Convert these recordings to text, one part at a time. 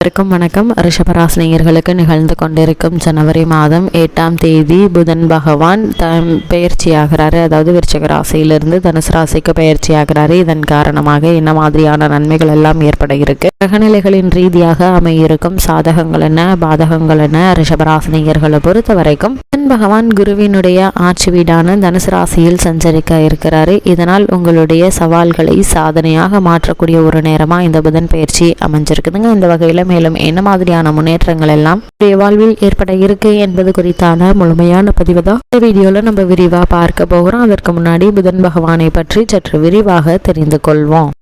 அனைவருக்கும் வணக்கம். ரிஷபராசினியர்களுக்கு நிகழ்ந்து கொண்டிருக்கும் ஜனவரி மாதம் எட்டாம் தேதி புதன் பகவான் தம் பெயர்ச்சியாகிறாரு அதாவது விருச்சக ராசியிலிருந்து தனுசு ராசிக்கு பயிற்சியாகிறாரு. இதன் காரணமாக என்ன மாதிரியான நன்மைகள் எல்லாம் ஏற்பட இருக்கு கிரகநிலைகளின் ரீதியாக அமையிருக்கும் சாதகங்கள் என்ன பாதகங்கள் என்ன? ரிஷபராசினியர்களை பொறுத்த வரைக்கும் புதன் பகவான் குருவினுடைய ஆட்சி வீடான தனுசு ராசியில் சஞ்சரிக்க இருக்கிறாரு. இதனால் உங்களுடைய சவால்களை சாதனையாக மாற்றக்கூடிய ஒரு நேரமா இந்த புதன் பயிற்சி அமைஞ்சிருக்குதுங்க. இந்த வகையில் மேலும் என்ன மாதிரியான முன்னேற்றங்கள் எல்லாம் வாழ்வில் ஏற்பட இருக்கு என்பது குறித்தான முழுமையான பதிவு தான் இந்த வீடியோல நம்ம விரிவா பார்க்க போகிறோம் அதற்கு முன்னாடி புதன் பகவானை பற்றி சற்று விரிவாக தெரிந்து கொள்வோம்.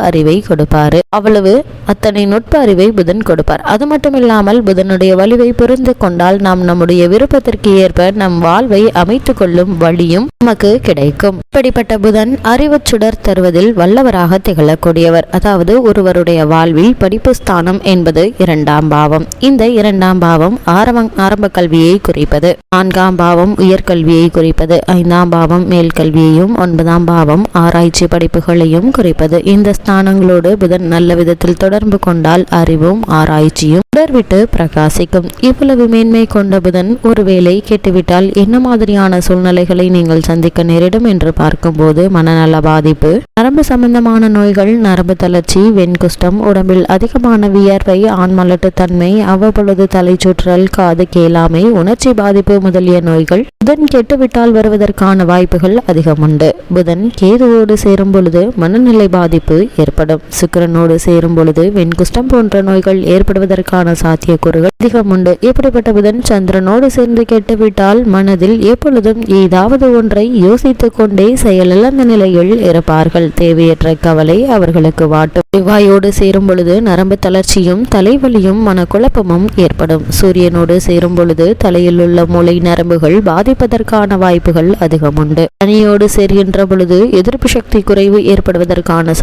அறிவை கொடுப்பாரு. அவ்வளவு அத்தனை நுட்ப அறிவை புதன் கொடுப்பார். அது மட்டும் இல்லாமல் புதனுடைய வலிவை புரிந்து கொண்டால் நாம் நம்முடைய விருப்பத்திற்கு ஏற்ப நம் வாழ்வை அமைத்துக் கொள்ளும் வழியும் நமக்கு கிடைக்கும். இப்படிப்பட்ட புதன் அறிவு சுடர் தருவதில் வல்லவராக திகழக்கூடியவர். அதாவது ஒருவருடைய வாழ்வில் படிப்பு ஸ்தானம் என்பது இரண்டாம் பாவம். இந்த இரண்டாம் பாவம் ஆரம்ப ஆரம்ப கல்வியை குறிப்பது. நான்காம் பாவம் உயர்கல்வியை குறிப்பது. ஐந்தாம் பாவம் மேல் கல்வியையும் ஒன்பதாம் பாவம் ஆராய்ச்சி படிப்புகளையும் குறிப்பது. இந்த ஸ்தானங்களோடு புதன் நல்ல விதத்தில் தொடர்பு கொண்டால் அறிவும் ஆராய்ச்சியும் தொடர்விட்டு பிரகாசிக்கும். இவ்வளவு மேன்மை கொண்ட புதன் ஒருவேளை கெட்டுவிட்டால் என்ன மாதிரியான சூழ்நிலைகளை நீங்கள் சந்திக்க நேரிடும் என்று பார்க்கும்போது மனநல பாதிப்பு நரம்பு சம்பந்தமான நோய்கள் நரம்பு தளர்ச்சி வெண்குஷ்டம் உடம்பில் அதிகமான வியர்வை ஆண்மலட்டு தன்மை அவ்வப்பொழுது தலைச்சுற்றல் காது கேளாமை உணர்ச்சி பாதிப்பு முதலிய நோய்கள் புதன் கெட்டுவிட்டால் வருவதற்கான வாய்ப்புகள் அதிகம் உண்டு புதன் கேதுவோடு சேரும் பொழுது மனநிலை பாதிப்பு ஏற்படும். சுக்கிரனோடு சேரும் பொழுது வெண்குஷ்டம் போன்ற நோய்கள் ஏற்படுவதற்கான சாத்தியக்கூறுகள் அதிகம் உண்டு. இப்படிப்பட்ட புதன் சந்திரனோடு சேர்ந்து கெட்டுவிட்டால் மனதில் எப்பொழுதும் ஏதாவது ஒன்றை யோசித்துக் கொண்டே செயலிழந்த நிலையில் இருப்பார்கள். தேவையற்ற கவலை அவர்களுக்கு வாட்டும். செவ்வாயோடு சேரும் பொழுது நரம்பு தளர்ச்சியும் தலைவலியும் மனக்குழப்பமும் ஏற்படும். சூரியனோடு சேரும் பொழுது தலையில் உள்ள மூளை நரம்புகள் பாதிப்பதற்கான வாய்ப்புகள் அதிகம் உண்டு. சனியோடு சேர்கின்ற பொழுது எதிர்ப்பு சக்தி குறைவு ஏற்படுவதற்கான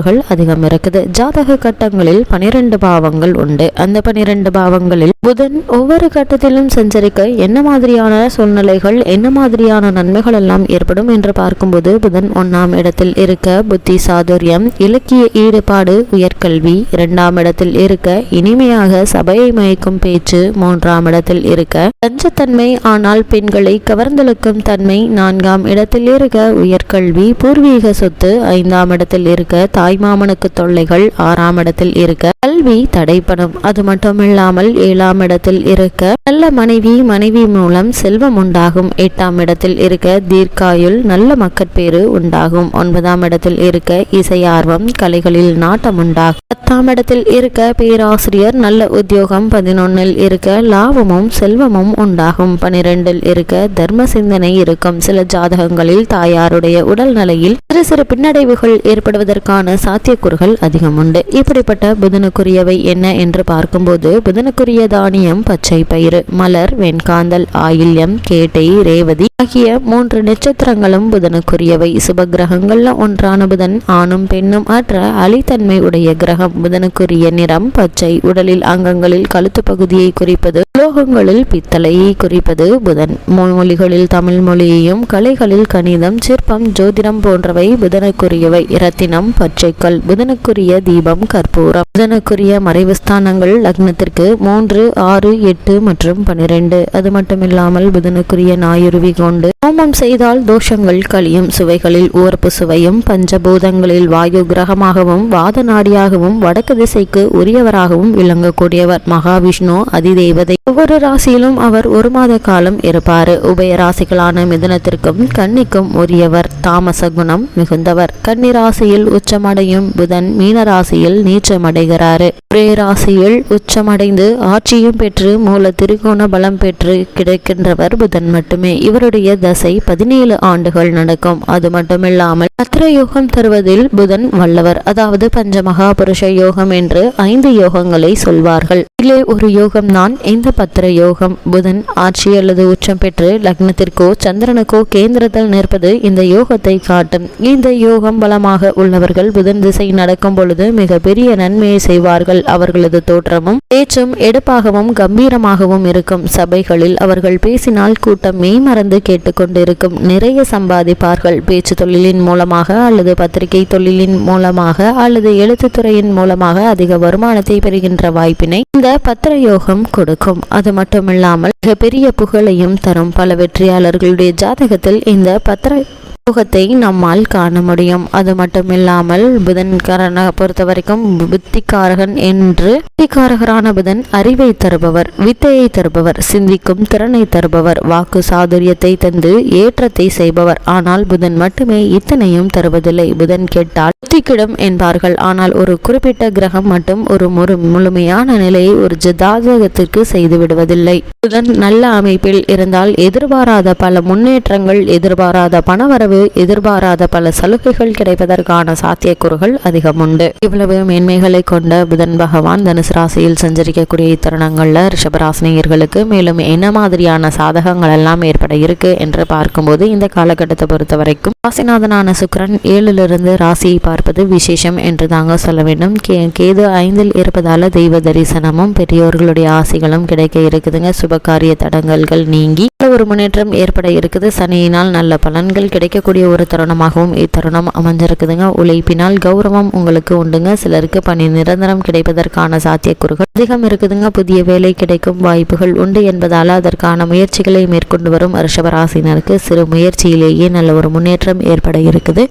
சாத்தியக்கூறுகள் அதிகம் இருக்குது. ஜாதக கட்டங்களில் பனிரெண்டு பாவங்கள் உண்டு. அந்த பனிரெண்டு பாவங்களில் புதன் ஒவ்வொரு கட்டத்திலும் சஞ்சரிக்க என்ன மாதிரியான சூழ்நிலைகள் என்ன மாதிரியான நன்மைகள் எல்லாம் ஏற்படும் என்று பார்க்கும்போது புதன் ஒன்னாம் இடத்தில் இருக்க புத்தி சாதுரியம் இலக்கிய ஈடுபாடு உயர்கல்வி இரண்டாம் இடத்தில் இருக்க இனிமையாக சபையை மயக்கும் பேச்சு மூன்றாம் இடத்தில் இருக்க தஞ்சத்தன்மை ஆனால் பெண்களை கவர்ந்தெழுக்கும் தன்மை நான்காம் இடத்தில் இருக்க உயர்கல்வி பூர்வீக சொத்து ஐந்தாம் இடத்தில் இருக்க தாய் தாய்மாமனுக்கு தொல்லைகள் ஆறாம் இடத்தில் இருக்க கல்வி தடைப்படும். அது மட்டுமில்லாமல் ஏழாம் இடத்தில் இருக்க நல்ல மனைவி மனைவி மூலம் செல்வம் உண்டாகும். எட்டாம் இடத்தில் இருக்க தீர்க்காயுள் நல்ல மக்கட்பேறு உண்டாகும். ஒன்பதாம் இடத்தில் இருக்க இசை ஆர்வம் கலைகளில் நாட்டம் உண்டாகும். பத்தாம் இடத்தில் இருக்க பேராசிரியர் நல்ல உத்தியோகம். பதினொன்னில் இருக்க லாபமும் செல்வமும் உண்டாகும். பனிரெண்டில் இருக்க தர்ம சிந்தனை இருக்கும். சில ஜாதகங்களில் தாயாருடைய உடல் நிலையில் சிறு சிறு பின்னடைவுகள் ஏற்படுவதற்கான சாத்தியக்கூறுகள் அதிகம் உண்டு இப்படிப்பட்ட புதனுக்குரியவை என்ன என்று பார்க்கும்போது புதனுக்குரிய தானியம் பச்சை பயிறு மலர் வெண்காந்தல் ஆயில்யம் கேட்டை ரேவதி ஆகிய மூன்று நட்சத்திரங்களும் புதனுக்குரியவை. சுப கிரகங்கள்ல ஒன்றான புதன் ஆணும் பெண்ணும் அற்ற அலித்தன்மை உடைய கிரகம். புதனுக்குரிய நிறம் பச்சை. உடலில் அங்கங்களில் கழுத்து பகுதியை குறிப்பது உலோகங்களில் பித்தளையை குறிப்பது புதன். மொழிகளில் தமிழ் மொழியையும் கலைகளில் கணிதம் சிற்பம் ஜோதிடம் போன்றவை புதனுக்குரியவை. இரத்தினம் பச்சைக்கல் புதனுக்குரிய தீபம் கற்பூரம். புதனுக்குரிய மறைவு ஸ்தானங்கள் லக்னத்திற்கு மூன்று ஆறு எட்டு மற்றும் பனிரெண்டு. அது மட்டுமில்லாமல் புதனுக்குரிய நாயுருவி கொண்டு ஹோமம் செய்தால் தோஷங்கள் கழியும். சுவைகளில் உவர்ப்பு சுவையும் பஞ்சபூதங்களில் வாயு கிரகமாகவும் வாத நாடியாகவும் வடக்கு திசைக்கு உரியவராகவும் விளங்கக்கூடியவர் மகாவிஷ்ணு அதிதேவதை. ஒவ்வொரு ராசியிலும் அவர் ஒரு மாத காலம் இருப்பார். உபய ராசிகளான மிதுனத்திற்கும் கன்னிக்கும் உரியவர் தாமச குணம் மிகுந்தவர். கன்னி ராசியில் உச்சமடையும் புதன் மீனராசியில் நீச்சமடைகிறாரு. பிரேராசியில் உச்சமடைந்து ஆட்சியும் பெற்று மூல திரிகோண பலம் பெற்று கிடைக்கின்றவர் புதன் மட்டுமே. இவருடைய தசை பதினேழு ஆண்டுகள் நடக்கும். அது மட்டுமில்லாமல் பத்திர யோகம் தருவதில் புதன் வல்லவர். அதாவது பஞ்ச மகாபுருஷ யோகம் என்று ஐந்து யோகங்களை சொல்வார்கள். இதிலே ஒரு யோகம் தான் இந்த பத்திர யோகம். புதன் ஆட்சி அல்லது உச்சம் பெற்று லக்னத்திற்கோ சந்திரனுக்கோ கேந்திரத்தில் நிற்பது இந்த யோகத்தை காட்டும். இந்த யோகம் பலமாக உள்ளவர்கள் புதன் திசை நடக்கும் பொழுது மிகப்பெரிய நன்மையை செய்வார்கள். சபைகளில் அவர்களது தோற்றமும் பேச்சும் எடுப்பாகவும் கம்பீரமாகவும் இருக்கும். சபைகளில் அவர்கள் பேசினால் கூட்டம் மெய்மறந்து கேட்டுக்கொண்டிருக்கும். நிறைய சம்பாதிப்பார்கள். பேச்சு தொழிலின் மூலமாக அல்லது பத்திரிகை தொழிலின் மூலமாக அல்லது எழுத்துத்துறையின் மூலமாக அதிக வருமானத்தை பெறுகின்ற வாய்ப்பினை இந்த பத்திர யோகம் கொடுக்கும். அது மட்டுமில்லாமல் மிகப்பெரிய புகழையும் தரும். பல வெற்றியாளர்களுடைய ஜாதகத்தில் இந்த பத்திர யோகத்தை நம்மால் காண முடியும். அது மட்டுமில்லாமல் புதன்காரனை பொறுத்த வரைக்கும் புத்திக்காரகன் என்று புத்திக்காரகரான புதன் அறிவை தருபவர் வித்தையை தருபவர் சிந்திக்கும் திறனை தருபவர் வாக்கு சாதுரியத்தை தந்து ஏற்றத்தை செய்பவர். ஆனால் புதன் மட்டுமே இத்தனையும் தருவதில்லை. புதன் கேட்டால் புத்திக்கிடும் என்பார்கள். ஆனால் ஒரு குறிப்பிட்ட கிரகம் மட்டும் ஒரு முழு முழுமையான நிலையை ஒரு ஜதாதகத்திற்கு செய்து விடுவதில்லை. புதன் நல்ல அமைப்பில் இருந்தால் எதிர்பாராத பல முன்னேற்றங்கள் எதிர்பாராத பணவரவு எதிர்பாராத பல சலுகைகள் கிடைப்பதற்கான சாத்தியக்கூறுகள் அதிகம் உண்டு இவ்வளவு மேன்மைகளை கொண்ட புதன் பகவான் தனுசு ராசியில் சஞ்சரிக்கக்கூடிய இத்தருணங்களில் ரிஷபராசினியர்களுக்கு மேலும் என்ன மாதிரியான சாதகங்கள் எல்லாம் ஏற்பட இருக்கு என்று பார்க்கும்போது இந்த காலகட்டத்தை பொறுத்த வரைக்கும் ராசிநாதனான சுக்கரன் ஏழிலிருந்து ராசியை பார்ப்பது விசேஷம் என்று தாங்க சொல்ல வேண்டும். கே கேது ஐந்தில் இருப்பதால் தெய்வ தரிசனமும் பெரியோர்களுடைய ஆசைகளும் கிடைக்க இருக்குதுங்க. சுபகாரிய தடங்கல்கள் நீங்கி ஒரு முன்னேற்றம் ஏற்பட இருக்குது. சனியினால் நல்ல பலன்கள் கிடைக்கக்கூடிய ஒரு தருணமாகவும் இத்தருணம் அமைஞ்சிருக்குதுங்க. உழைப்பினால் கௌரவம் உங்களுக்கு உண்டுங்க. சிலருக்கு பணி நிரந்தரம் கிடைப்பதற்கான சாத்தியக்கூறுகள் அதிகம் இருக்குதுங்க. புதிய வேலை கிடைக்கும் வாய்ப்புகள் உண்டு என்பதால் அதற்கான முயற்சிகளை மேற்கொண்டு வரும் ரிஷபராசினருக்கு சிறு முயற்சியிலேயே நல்ல ஒரு முன்னேற்றம் ஏற்பட இருக்குது.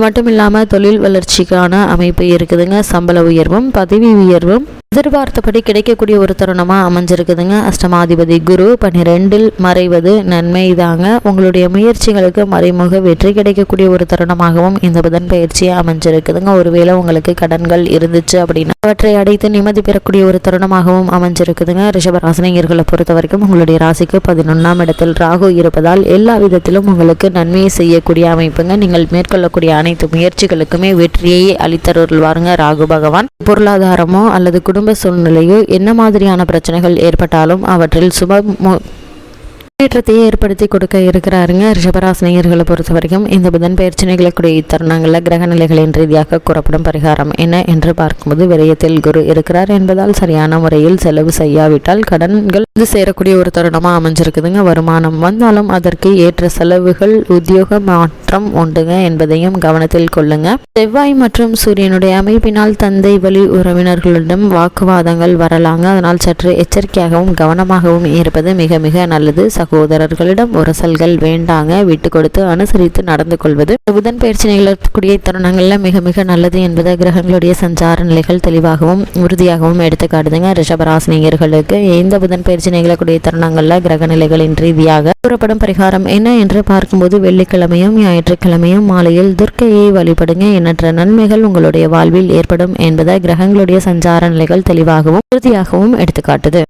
மட்டும் இல்லாமல் தொழில் வளர்ச்சிக்கான அமைப்பு இருக்குதுங்க. சம்பள உயர்வும் பதவி உயர்வும் எதிர்பார்த்தபடி கிடைக்கக்கூடிய ஒரு தருணமாக அமைஞ்சிருக்குதுங்க. அஷ்டமாதிபதி குரு பன்னிரெண்டில் மறைவது நன்மை தாங்க. உங்களுடைய முயற்சிகளுக்கு மறைமுக வெற்றி கிடைக்கக்கூடிய ஒரு தருணமாகவும் இந்த புதன் பயிற்சியை அமைஞ்சிருக்குதுங்க. ஒருவேளை உங்களுக்கு கடன்கள் இருந்துச்சு அப்படின்னா அவற்றை அடைத்து நிம்மதி பெறக்கூடிய ஒரு தருணமாகவும் அமைஞ்சிருக்குதுங்க. ரிஷபராசினியர்களை பொறுத்த வரைக்கும் உங்களுடைய ராசிக்கு பதினொன்றாம் இடத்தில் ராகு இருப்பதால் எல்லா விதத்திலும் உங்களுக்கு நன்மையை செய்யக்கூடிய அமைப்புங்க. நீங்கள் மேற்கொள்ளக்கூடிய அனைத்து முயற்சிகளுக்குமே வெற்றியை அளித்தருள்வாருங்க. ராகு பகவான் பொருளாதாரமோ அல்லது குடும்ப சூழ்நிலையோ என்ன மாதிரியான பிரச்சனைகள் ஏற்பட்டாலும் அவற்றில் சுப முன்னேற்றத்தையே ஏற்படுத்தி கொடுக்க இருக்கிறாருங்க. ரிஷபராசினியர்களை பொறுத்த வரைக்கும் இந்த புதன் பயிற்சி நிகழக்கூடிய இத்தருணங்களில் கிரக நிலைகளின் ரீதியாக கூறப்படும் பரிகாரம் என்ன என்று பார்க்கும்போது விரயத்தில் குரு இருக்கிறார் என்பதால் சரியான முறையில் செலவு செய்யாவிட்டால் கடன்கள் வந்து சேரக்கூடிய ஒரு தருணமாக அமைஞ்சிருக்குதுங்க. வருமானம் வந்தாலும் அதற்கு ஏற்ற செலவுகள் உத்தியோக மாற்றம் உண்டுங்க என்பதையும் கவனத்தில் கொள்ளுங்க. செவ்வாய் மற்றும் சூரியனுடைய அமைப்பினால் தந்தை வழி உறவினர்களிடம் வாக்குவாதங்கள் வரலாங்க. அதனால் சற்று எச்சரிக்கையாகவும் கவனமாகவும் இருப்பது மிக மிக நல்லது. சகோதரர்களிடம் உரசல்கள் வேண்டாங்க. விட்டு கொடுத்து அனுசரித்து நடந்து கொள்வது. புதன் பயிற்சி நிகழக்கூடிய தருணங்கள்ல மிக மிக நல்லது என்பது கிரகங்களுடைய சஞ்சார நிலைகள் தெளிவாகவும் உறுதியாகவும் எடுத்து காட்டுதுங்க ரிஷபராசினியர்களுக்கு இந்த புதன் பயிற்சி நிகழக்கூடிய தருணங்கள்ல கிரக நிலைகளின் ரீதியாக கூறப்படும் பரிகாரம் என்ன என்று பார்க்கும்போது வெள்ளிக்கிழமையும் ஞாயிற்றுக்கிழமையும் மாலையில் துர்க்கையை வழிபடுங்க. எண்ணற்ற நன்மைகள் உங்களுடைய வாழ்வில் ஏற்படும் என்பதை கிரகங்களுடைய சஞ்சார நிலைகள் தெளிவாகவும் உறுதியாகவும் எடுத்துக்காட்டுது.